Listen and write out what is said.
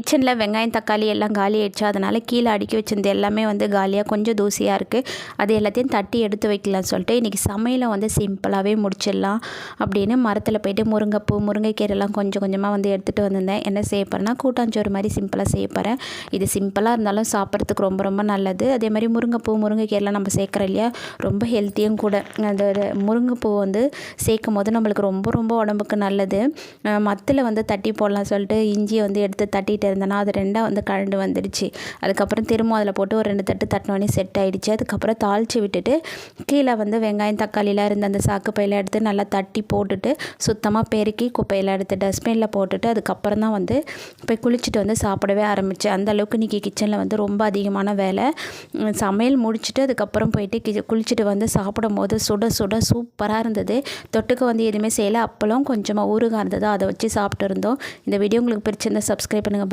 கிச்சனில் வெங்காயம் தக்காளி எல்லாம் காலி ஆயிடுச்சு. அதனால் கீழே அடுக்கி வச்சிருந்த எல்லாமே வந்து காலியாக கொஞ்சம் தூசியாக இருக்குது அது எல்லாத்தையும் தட்டி எடுத்து வைக்கலாம்னு சொல்லிட்டு இன்றைக்கி சமையலை வந்து சிம்பிளாகவே முடிச்சிடலாம் அப்படின்னு மரத்தில் போயிட்டு முருங்கைப்பூ முருங்கைக்கீரைலாம் கொஞ்சம் கொஞ்சமாக வந்து எடுத்துகிட்டு வந்திருந்தேன். என்ன செய்ய போகிறேன்னா கூட்டாஞ்சோறு மாதிரி சிம்பிளாக செய்ய போகிறேன் இது சிம்பிளாக இருந்தாலும் சாப்பிட்றதுக்கு ரொம்ப ரொம்ப நல்லது. அதே மாதிரி முருங்கைப்பூ முருங்கைக்கீரைலாம் நம்ம சேர்க்குறோம் இல்லையா? ரொம்ப ஹெல்த்தியும் கூட. அந்த முருங்கைப்பூ வந்து சேர்க்கும் போது நம்மளுக்கு ரொம்ப ரொம்ப உடம்புக்கு நல்லது. மத்தில் வந்து தட்டி போடலாம் சொல்லிட்டு இஞ்சியை வந்து எடுத்து தட்டிட்டு இருந்தேன்னா அது ரெண்டாக வந்து கழண்டு வந்துடுச்சு. அதுக்கப்புறம் திரும்ப அதில் போட்டு ஒரு ரெண்டு தட்டு தட்டினோடனே செட் ஆகிடுச்சு அதுக்கப்புறம் தாளித்து விட்டுட்டு கீழே வந்து வெங்காயம் தக்காளிலாம் இருந்த அந்த சாக்கு பையில் எடுத்து நல்லா தட்டி போட்டுட்டு சுத்தமாக பெருக்கி குப்பையில் எடுத்து டஸ்ட்பினில் போட்டுட்டு அதுக்கப்புறம் தான் வந்து போய் குளிச்சுட்டு வந்து சாப்பிடவே ஆரம்பித்தேன் அந்த அளவுக்கு இன்றைக்கி கிச்சனில் வந்து ரொம்ப அதிகமான வேலை. சமையல் முடிச்சுட்டு அதுக்கப்புறம் போயிட்டு கி குளிச்சுட்டு வந்து சாப்பிடும் போது சுட சுட சூப்பராக இருந்தது. தொட்டுக்க வந்து எதுவுமே செய்யலை. அப்பளம் கொஞ்சமாக ஊறுகாய் இருந்தது. அதை வச்சு சாப்பிட்டு இருந்தோம். இந்த வீடியோ உங்களுக்கு பிடிச்சிருந்தா சப்ஸ்கிரைப் பண்ணுங்கள்